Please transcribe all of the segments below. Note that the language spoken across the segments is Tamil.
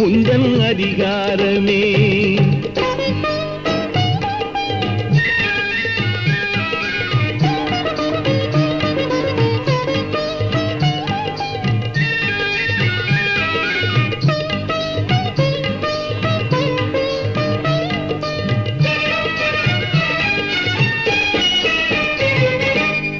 உந்தன் அதிகாரமே.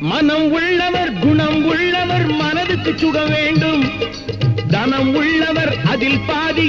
மனம் உள்ளவர் குணம் உள்ளவர் மனதுக்கு சுக வேண்டும். தனம் உள்ளவர் அதில்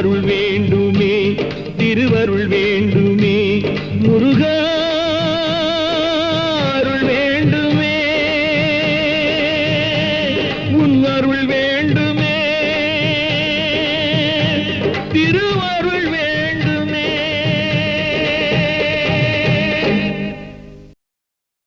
அருள் வேண்டுமே திருவருள் வேண்டுமே. முருகா அருள் வேண்டுமே. உன் அருள் வேண்டுமே. திருவருள் வேண்டும்